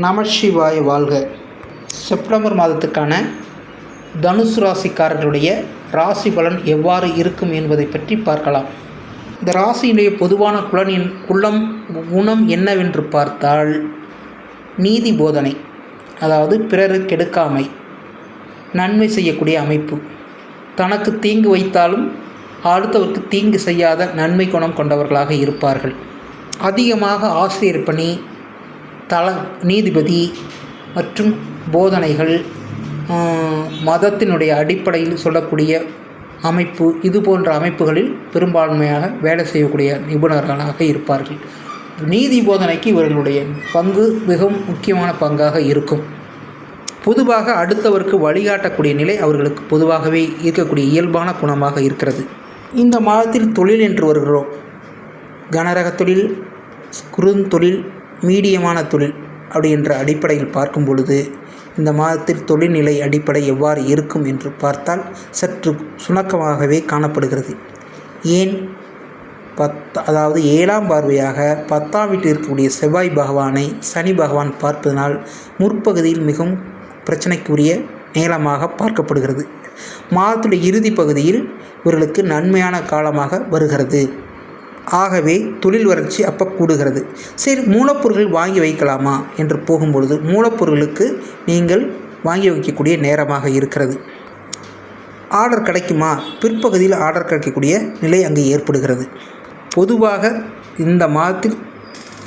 நமசிவாய வாழ்க. செப்டம்பர் மாதத்துக்கான தனுசு ராசிக்காரர்களுடைய ராசி பலன் எவ்வாறு இருக்கும் என்பதை பற்றி பார்க்கலாம். இந்த ராசியினுடைய பொதுவான குலனின் குளம் குணம் என்னவென்று பார்த்தால் நீதி போதனை அதாவது பிறருக்கு கெடுக்காமை நன்மை செய்யக்கூடிய அமைப்பு. தனக்கு தீங்கு வைத்தாலும் அடுத்தவருக்கு தீங்கு செய்யாத நன்மை குணம் கொண்டவர்களாக இருப்பார்கள். அதிகமாக ஆசிரியர் பணி தள நீதிபதி மற்றும் போதனைகள் மதத்தினுடைய அடிப்படையில் சொல்லக்கூடிய அமைப்பு இது போன்ற அமைப்புகளில் பெரும்பான்மையாக வேலை செய்யக்கூடிய நிபுணர்களாக இருப்பார்கள். நீதி போதனைக்கு இவர்களுடைய பங்கு மிகவும் முக்கியமான பங்காக இருக்கும். பொதுவாக அடுத்தவருக்கு வழிகாட்டக்கூடிய நிலை அவர்களுக்கு பொதுவாகவே இருக்கக்கூடிய இயல்பான குணமாக இருக்கிறது. இந்த மாதத்தில் தொழில் என்று வருகிறோம். கனரக தொழில் குறுந்தொழில் மீடியமான தொழில் அப்படி என்ற அடிப்படையில் பார்க்கும் பொழுது இந்த மாதத்தில் தொழில்நிலை அடிப்படை எவ்வாறு இருக்கும் என்று பார்த்தால் சற்று சுணக்கமாகவே காணப்படுகிறது. ஏன்? பத் அதாவது ஏழாம் பார்வையாக பத்தாம் வீட்டில் இருக்கக்கூடிய செவ்வாய் பகவானை சனி பகவான் பார்ப்பதனால் முற்பகுதியில் மிகவும் பிரச்சனைக்குரிய நேரமாக பார்க்கப்படுகிறது. மாதத்துடைய இறுதி பகுதியில் இவர்களுக்கு நன்மையான காலமாக வருகிறது. ஆகவே தொழில் வளர்ச்சி அப்போ கூடுகிறது சரி மூலப்பொருட்கள் வாங்கி வைக்கலாமா? என்று போகும்பொழுது மூலப்பொருட்களுக்கு நீங்கள் வாங்கி வைக்கக்கூடிய நேரமாக இருக்கிறது. ஆர்டர் கிடைக்குமா? பிற்பகுதியில் ஆர்டர் கிடைக்கக்கூடிய நிலை அங்கே ஏற்படுகிறது. பொதுவாக இந்த மாதத்தில்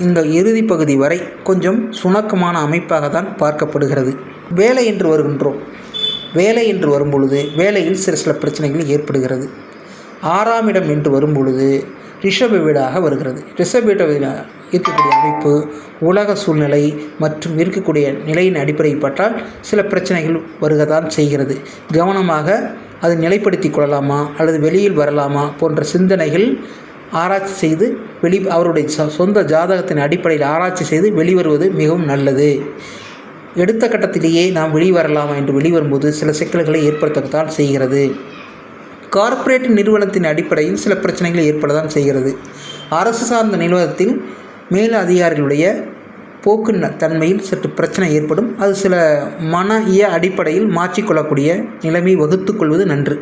இந்த இறுதி பகுதி வரை கொஞ்சம் சுணக்கமான அமைப்பாக தான் பார்க்கப்படுகிறது. வேலை என்று வருகின்றோம். வேலை என்று வரும்பொழுது வேலையில் சில சில பிரச்சனைகள் ஏற்படுகிறது. ஆறாம் இடம் என்று வரும்பொழுது ரிஷப வீடாக வருகிறது. ரிஷப வீட இருக்கக்கூடிய அமைப்பு உலக சூழ்நிலை மற்றும் இருக்கக்கூடிய நிலையின் அடிப்படையில் பற்றால் சில பிரச்சனைகள் வருகத்தான் செய்கிறது. கவனமாக அதை நிலைப்படுத்தி கொள்ளலாமா அல்லது வெளியில் வரலாமா போன்ற சிந்தனைகள் ஆராய்ச்சி செய்து வெளி அவருடைய சொந்த ஜாதகத்தின் அடிப்படையில் ஆராய்ச்சி செய்து வெளிவருவது மிகவும் நல்லது. எடுத்த கட்டத்திலேயே நாம் வெளிவரலாமா என்று வெளிவரும்போது சில சிக்கல்களை ஏற்படுத்தத்தான் செய்கிறது. கார்ப்பரேட் நிறுவனத்தின் அடிப்படையில் சில பிரச்சனைகள் ஏற்படதான் செய்கிறது. அரசு சார்ந்த நிறுவனத்தில் மேல் அதிகாரிகளுடைய போக்கு தன்மையில் சற்று பிரச்சனை ஏற்படும். அது சில மன இய அடிப்படையில் மாற்றிக்கொள்ளக்கூடிய நிலைமை வகுத்துக்கொள்வது நன்று.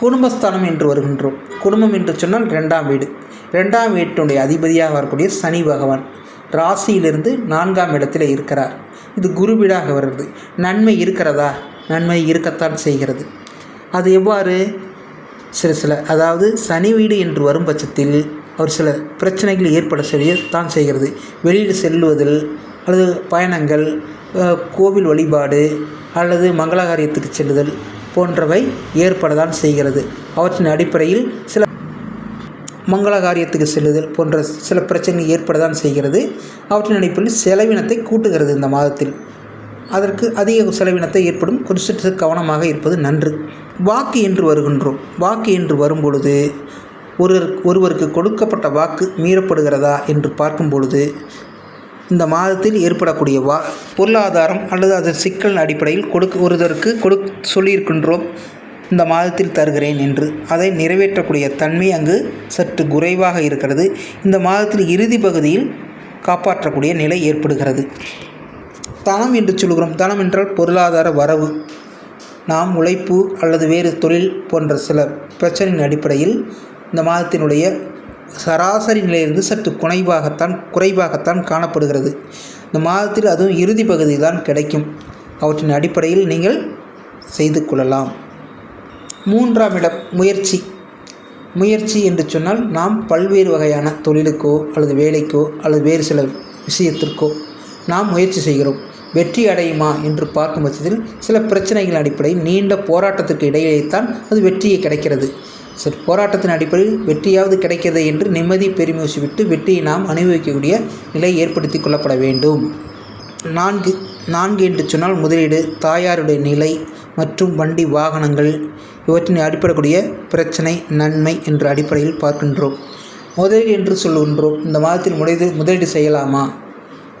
குடும்பஸ்தானம் என்று வருகின்றோம். குடும்பம் என்று சொன்னால் ரெண்டாம் வீடு. ரெண்டாம் வீட்டினுடைய அதிபதியாக வரக்கூடிய சனி பகவான் ராசியிலிருந்து நான்காம் இடத்தில் இருக்கிறார். இது குரு வீடாக வருகிறது. நன்மை இருக்கிறதா? நன்மை இருக்கத்தான் செய்கிறது. அது எவ்வாறு சில சில அதாவது சனி வீடு என்று வரும் பட்சத்தில் அவர் சில பிரச்சனைகள் ஏற்பட செய்ய தான் செய்கிறது. வெளியில் செல்லுவதில் அல்லது பயணங்கள் கோவில் வழிபாடு அல்லது மங்களகாரியத்துக்கு செல்லுதல் போன்றவை ஏற்படத்தான் செய்கிறது. அவற்றின் அடிப்படையில் சில மங்கள காரியத்துக்கு செல்லுதல் போன்ற சில பிரச்சனைகள் ஏற்படத்தான் செய்கிறது. அவற்றின் அடிப்படையில் செலவினத்தை கூட்டுகிறது இந்த மாதத்தில். அதற்கு அதிக செலவினத்தை ஏற்படும் குறிச்சிட்டு கவனமாக இருப்பது நன்று. வாக்கு என்று வருகின்றோம். வாக்கு என்று வரும்பொழுது ஒருவர் ஒருவருக்கு கொடுக்கப்பட்ட வாக்கு மீறப்படுகிறதா என்று பார்க்கும் பொழுது இந்த மாதத்தில் ஏற்படக்கூடிய வா பொருளாதாரம் அல்லது அதன் சிக்கல் அடிப்படையில் கொடுக்க ஒருவருக்கு கொடு சொல்லியிருக்கின்றோம். இந்த மாதத்தில் தருகிறேன் என்று. அதை நிறைவேற்றக்கூடிய தன்மை அங்கு சற்று குறைவாக இருக்கிறது. இந்த மாதத்தில் இறுதி பகுதியில் காப்பாற்றக்கூடிய நிலை ஏற்படுகிறது. தனம் என்று சொல்கிறோம் தனம் என்றால் பொருளாதார வரவு. நாம் உழைப்பு அல்லது வேறு தொழில் போன்ற சில பிரச்சனையின் அடிப்படையில் இந்த மாதத்தினுடைய சராசரி நிலையிலிருந்து சற்று குறைவாகத்தான் குறைவாகத்தான் காணப்படுகிறது. இந்த மாதத்தில் அதுவும் இறுதி பகுதி தான் கிடைக்கும். அவற்றின் அடிப்படையில் நீங்கள் செய்து கொள்ளலாம். மூன்றாம் இடம் முயற்சி. முயற்சி என்று சொன்னால் நாம் பல்வேறு வகையான தொழிலுக்கோ அல்லது வேலைக்கோ அல்லது வேறு சில விஷயத்திற்கோ நாம் முயற்சி செய்கிறோம். வெற்றி அடையுமா என்று பார்க்கும் பட்சத்தில் சில பிரச்சனைகள் அடிப்படையில் நீண்ட போராட்டத்திற்கு இடையிலேத்தான் அது வெற்றியை கிடைக்கிறது. சரி போராட்டத்தின் அடிப்படையில் வெற்றியாவது கிடைக்கிறது என்று நிம்மதி பெருமூச்சு விட்டு வெற்றியை நாம் அனுபவிக்கக்கூடிய நிலை ஏற்படுத்தி கொள்ளப்பட வேண்டும். நான்கு நான்கு என்று சொன்னால் முதலீடு தாயாருடைய நிலை மற்றும் வண்டி வாகனங்கள் இவற்றின் அடிப்படக்கூடிய பிரச்சனை நன்மை என்ற அடிப்படையில் பார்க்கின்றோம். முதலீடு என்று சொல்கின்றோம். இந்த மாதத்தில் முதலீடு முதலீடு செய்யலாமா?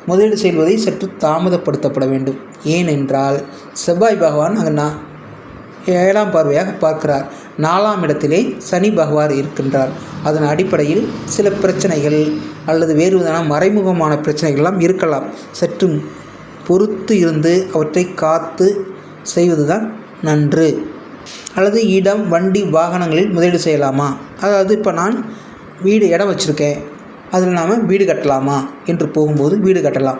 முதலீடு செய்வதை சற்று தாமதப்படுத்தப்பட வேண்டும். ஏனென்றால் செவ்வாய் பகவான் அங்கே நான் ஏழாம் பார்வையாக பார்க்கிறார். நாலாம் இடத்திலே சனி பகவான் இருக்கின்றார். அதன் அடிப்படையில் சில பிரச்சனைகள் அல்லது வேறு விதமான மறைமுகமான பிரச்சனைகள்லாம் இருக்கலாம். சற்று பொறுத்து இருந்து அவற்றை காத்து செய்வதுதான் நன்று. அல்லது இடம் வண்டி வாகனங்களில் முதலீடு செய்யலாமா? அதாவது இப்போ நான் வீடு இடம் வச்சுருக்கேன். அதில் நாம் வீடு கட்டலாமா என்று போகும்போது வீடு கட்டலாம்.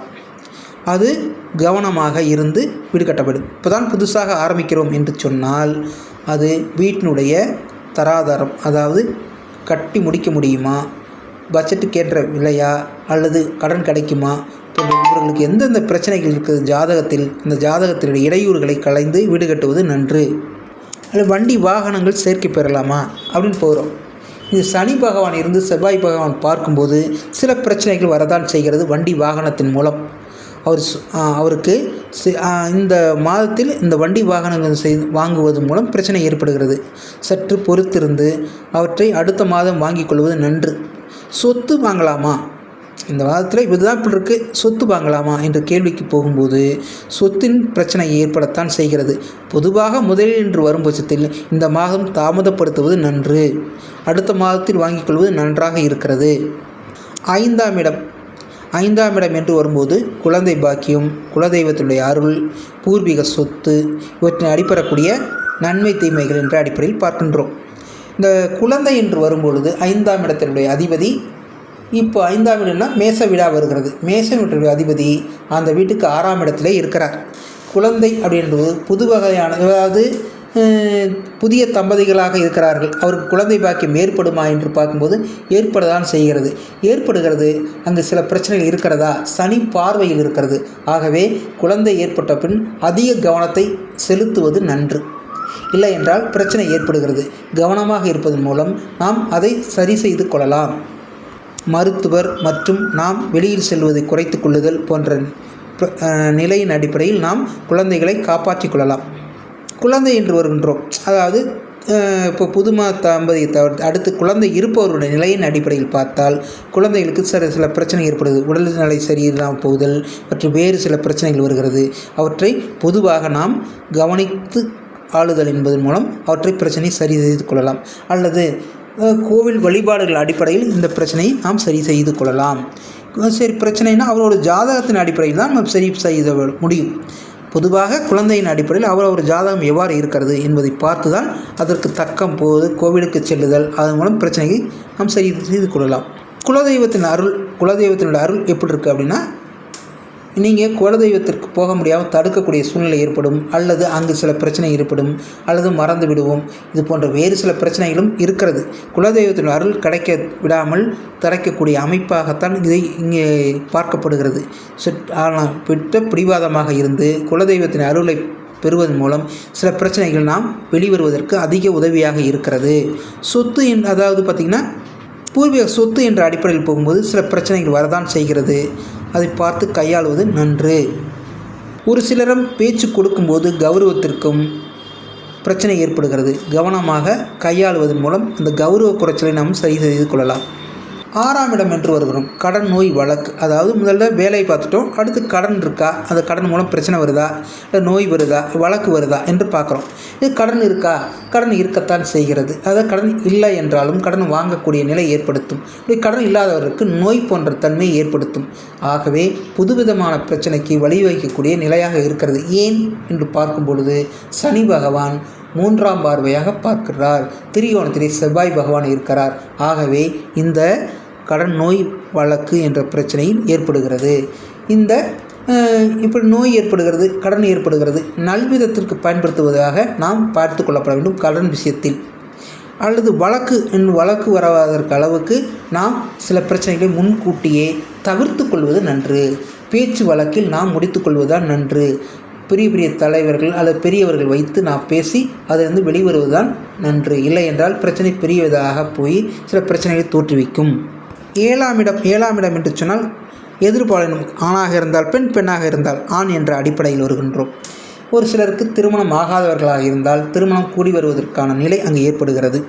அது கவனமாக இருந்து வீடு கட்டப்படும். இப்போ தான் புதுசாக ஆரம்பிக்கிறோம் என்று சொன்னால் அது வீட்டினுடைய தராதாரம் அதாவது கட்டி முடிக்க முடியுமா? பட்ஜெட்டுக்கேற்ற விலையா? அல்லது கடன் கிடைக்குமா? போன்ற இவர்களுக்கு எந்தெந்த பிரச்சனைகள் இருக்குது? ஜாதகத்தில் இந்த ஜாதகத்தினுடைய இடையூறுகளை களைந்து வீடு கட்டுவது நன்று. அல்லது வண்டி வாகனங்கள் சேர்க்கை பெறலாமா? அப்படின்னு போகிறோம். இது சனி பகவான் இருந்து செவ்வாய் பகவான் பார்க்கும்போது சில பிரச்சனைகள் வரதான் செய்கிறது வண்டி வாகனத்தின் மூலம். அவர் அவருக்கு இந்த மாதத்தில் இந்த வண்டி வாகனங்கள் செய் வாங்குவது மூலம் பிரச்சனை ஏற்படுகிறது. சற்று பொறுத்திருந்து அவற்றை அடுத்த மாதம் வாங்கிக் கொள்வது நன்று. சொத்து வாங்கலாமா? இந்த மாதத்தில் இதுதான் இப்படி இருக்குது சொத்து வாங்கலாமா என்ற கேள்விக்கு போகும்போது சொத்தின் பிரச்சனை ஏற்படத்தான் செய்கிறது. பொதுவாக முதலில் என்று வரும் பட்சத்தில் இந்த மாதம் தாமதப்படுத்துவது நன்று. அடுத்த மாதத்தில் வாங்கிக் கொள்வது நன்றாக இருக்கிறது. ஐந்தாம் இடம். ஐந்தாம் இடம் என்று வரும்போது குழந்தை பாக்கியம் குலதெய்வத்தினுடைய அருள் பூர்வீக சொத்து இவற்றினை அடிப்படக்கூடிய நன்மை தீமைகள் என்ற அடிப்படையில் பார்க்கின்றோம். இந்த குழந்தை என்று வரும்பொழுது ஐந்தாம் இடத்தினுடைய அதிபதி இப்போ ஐந்தாம் வீடுனா மேச விழா வருகிறது. மேச வீட்டுடைய அதிபதி அந்த வீட்டுக்கு ஆறாம் இடத்துல இருக்கிறார். குழந்தை அப்படின்றது புது வகையான அதாவது புதிய தம்பதிகளாக இருக்கிறார்கள். அவருக்கு குழந்தை பாக்கியம் ஏற்படுமா என்று பார்க்கும்போது ஏற்படதான் செய்கிறது. ஏற்படுகிறது அங்கு சில பிரச்சனைகள் இருக்கிறதா? சனி பார்வையில் இருக்கிறது. ஆகவே குழந்தை ஏற்பட்ட பின் அதிக கவனத்தை செலுத்துவது நன்று. இல்லை என்றால் பிரச்சனை ஏற்படுகிறது. கவனமாக இருப்பதன் மூலம் நாம் அதை சரி செய்து கொள்ளலாம். மருத்துவர் மற்றும் நாம் வெளியில் செல்வதை குறைத்து கொள்ளுதல் போன்ற நிலையின் அடிப்படையில் நாம் குழந்தைகளை காப்பாற்றிக் கொள்ளலாம். குழந்தை என்று வருகின்றோம். அதாவது இப்போ புதுமா தம்பதியை தவிர அடுத்து குழந்தை இருப்பவருடைய நிலையின் அடிப்படையில் பார்த்தால் குழந்தைகளுக்கு சில சில பிரச்சனை ஏற்படுது. உடல்நிலை சரியில்லாமல் போகுதல் மற்றும் வேறு சில பிரச்சனைகள் வருகிறது. அவற்றை பொதுவாக நாம் கவனித்து ஆளுதல் என்பதன் மூலம் அவற்றை பிரச்சனை சரி செய்து கொள்ளலாம். அல்லது கோவில் வழிபாடுகள் அடிப்படையில் இந்த பிரச்சனையை நாம் சரி செய்து கொள்ளலாம். சரி பிரச்சனைனா அவரோட ஜாதகத்தின் அடிப்படையில் தான் நாம் சரி செய்த முடியும். பொதுவாக குழந்தையின் அடிப்படையில் அவர் ஒரு ஜாதகம் எவ்வாறு இருக்கிறது என்பதை பார்த்து தான் அதற்கு தக்கம் போது கோவிலுக்கு செல்லுதல் அதன் மூலம் பிரச்சனையை நாம் சரி செய்து கொள்ளலாம். குலதெய்வத்தின் அருள் குலதெய்வத்தினோட அருள் எப்படி இருக்குது அப்படின்னா நீங்கள் குலதெய்வத்திற்கு போக முடியாமல் தடுக்கக்கூடிய சூழ்நிலை ஏற்படும் அல்லது அங்கு சில பிரச்சனை ஏற்படும் அல்லது மறந்து விடுவோம். இது போன்ற வேறு சில பிரச்சனைகளும் இருக்கிறது. குலதெய்வத்தின் அருள் கிடைக்க விடாமல் தடைக்கக்கூடிய அமைப்பாகத்தான் இதை இங்கே பார்க்கப்படுகிறது. ஆனால் பிட்ட பிடிவாதமாக இருந்து குலதெய்வத்தின் அருளை பெறுவதன் மூலம் சில பிரச்சனைகள் நாம் வெளிவருவதற்கு அதிக உதவியாக இருக்கிறது. சொத்து என் அதாவது பார்த்திங்கன்னா பூர்வீக சொத்து என்ற அடிப்படையில் போகும்போது சில பிரச்சனைகள் வரதான் செய்கிறது. அதை பார்த்து கையாளுவது நன்று. ஒரு சிலரும் பேச்சு கொடுக்கும்போது கௌரவத்திற்கும் பிரச்சனை ஏற்படுகிறது. கவனமாக கையாளுவதன் மூலம் அந்த கௌரவ குறைச்சலை நாம் சரி செய்து கொள்ளலாம். ஆறாம் இடம் என்று வருகிறோம் கடன் நோய் வழக்கு. அதாவது முதல்ல வேலையை பார்த்துட்டோம் அடுத்து கடன் இருக்கா? அந்த கடன் மூலம் பிரச்சனை வருதா? இல்லை நோய் வருதா? வழக்கு வருதா? என்று பார்க்குறோம். இது கடன் இருக்கா? கடன் இருக்கத்தான் செய்கிறது. அதாவது கடன் இல்லை என்றாலும் கடன் வாங்கக்கூடிய நிலை ஏற்படுத்தும். இப்படி கடன் இல்லாதவர்களுக்கு நோய் போன்ற தன்மை ஏற்படுத்தும். ஆகவே புதுவிதமான பிரச்சனைக்கு வழிவகுக்கக்கூடிய நிலையாக இருக்கிறது. ஏன்? என்று பார்க்கும் பொழுது சனி பகவான் மூன்றாம் பார்வையாக பார்க்கிறார். திரிகோணத்திலே செவ்வாய் பகவான் இருக்கிறார். ஆகவே இந்த கடன் நோய் வழக்கு என்ற பிரச்சனையும் ஏற்படுகிறது. இந்த இப்படி நோய் ஏற்படுகிறது கடன் ஏற்படுகிறது நல்விதத்திற்கு பயன்படுத்துவதாக நாம் பார்த்து கொள்ளப்பட வேண்டும் கடன் விஷயத்தில். அல்லது வழக்கு என் வழக்கு வராதற்கு அளவுக்கு நாம் சில பிரச்சனைகளை முன்கூட்டியே தவிர்த்து கொள்வது நன்று. பேச்சு வழக்கில் நாம் முடித்துக்கொள்வதுதான் நன்று. பெரிய பெரிய தலைவர்கள் அல்லது பெரியவர்கள் வைத்து நாம் பேசி அதிலிருந்து வெளிவருவதுதான் நன்று. இல்லை என்றால் பிரச்சனை பெரியதாக போய் சில பிரச்சனைகளை தோற்றுவிக்கும். ஏழாம் இடம் ஏழாம் இடம் என்று சொன்னால் எதிர்பாலினம் ஆணாக இருந்தால் பெண் பெண்ணாக இருந்தால் ஆண் என்ற அடிப்படையில் வருகின்றோம். ஒரு சிலருக்கு திருமணம் ஆகாதவர்களாக இருந்தால் திருமணம் கூடி வருவதற்கான நிலை அங்கு ஏற்படுகிறது.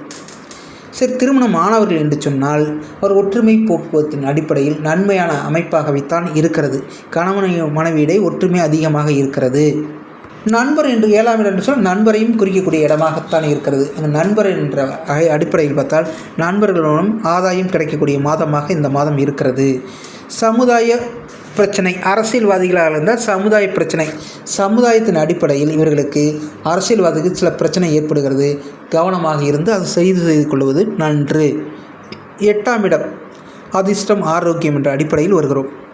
சரி திருமணம் ஆனவர்கள் என்று சொன்னால் அவர் ஒற்றுமை போக்குவரத்தின் அடிப்படையில் நன்மையான அமைப்பாகவேத்தான் இருக்கிறது. கணவனை மனைவியிடை ஒற்றுமை அதிகமாக இருக்கிறது. நண்பர் என்று ஏழாம் இடம் என்று சொன்னால் நண்பரையும் குறிக்கக்கூடிய இடமாகத்தான் இருக்கிறது. அந்த நண்பர் என்ற அடிப்படையில் பார்த்தால் நண்பர்களுடன் ஆதாயம் கிடைக்கக்கூடிய மாதமாக இந்த மாதம் இருக்கிறது. சமுதாய பிரச்சனை அரசியல்வாதிகளாக இருந்தால் சமுதாய பிரச்சனை. சமுதாயத்தின் அடிப்படையில் இவர்களுக்கு அரசியல்வாதிக்கு சில பிரச்சனை ஏற்படுகிறது. கவனமாக இருந்து அதை செய்து செய்து கொள்வது நன்று. எட்டாம் இடம் அதிர்ஷ்டம் ஆரோக்கியம் என்ற அடிப்படையில் வருகிறோம்.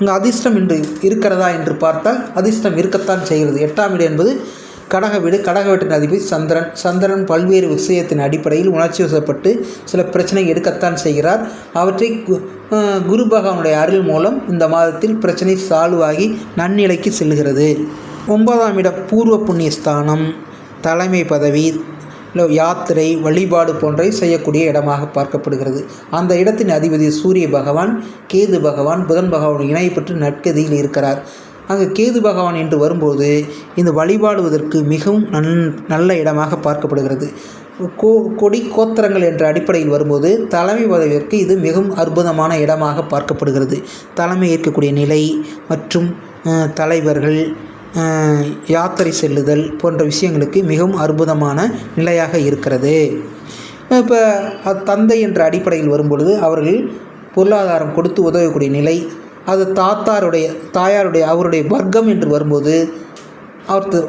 இங்கே அதிர்ஷ்டம் என்று இருக்கிறதா என்று பார்த்தால் அதிர்ஷ்டம் இருக்கத்தான் செய்கிறது. எட்டாம் வீடு என்பது கடக வீடு கடக வீட்டின் அதிபதி சந்திரன். சந்திரன் பல்வேறு விஷயத்தின் அடிப்படையில் உணர்ச்சி வசப்பட்டு சில பிரச்சனை எடுக்கத்தான் செய்கிறார். அவற்றை கு- குரு பகவானுடைய அருள் மூலம் இந்த மாதத்தில் பிரச்சனை சால்வாகி நன்னிலைக்கு செல்கிறது. ஒன்பதாம் இடம் பூர்வ புண்ணிய ஸ்தானம் தலைமை பதவி யாத்திரை வழிபாடு போன்றவை செய்யக்கூடிய இடமாக பார்க்கப்படுகிறது. அந்த இடத்தின் அதிபதி சூரிய பகவான் கேது பகவான் புதன் பகவான் இணை பெற்று நற்கதியில் இருக்கிறார். அங்கே கேது பகவான் என்று வரும்போது இந்த வழிபாடுவதற்கு மிகவும் நன் நல்ல இடமாக பார்க்கப்படுகிறது. கோ கொடி கோத்திரங்கள் என்ற அடிப்படையில் வரும்போது தலைமை பதவியிற்கு இது மிகவும் அற்புதமான இடமாக பார்க்கப்படுகிறது. தலைமை ஏற்கக்கூடிய நிலை மற்றும் தலைவர்கள் யாத்திரை செல்லுதல் போன்ற விஷயங்களுக்கு மிகவும் அற்புதமான நிலையாக இருக்கிறது. இப்போ தந்தை என்ற அடிப்படையில் வரும்பொழுது அவர்கள் பொருளாதாரம் கொடுத்து உதவக்கூடிய நிலை அது தாத்தாருடைய தாயாருடைய அவருடைய வர்க்கம் என்று வரும்போது அவர்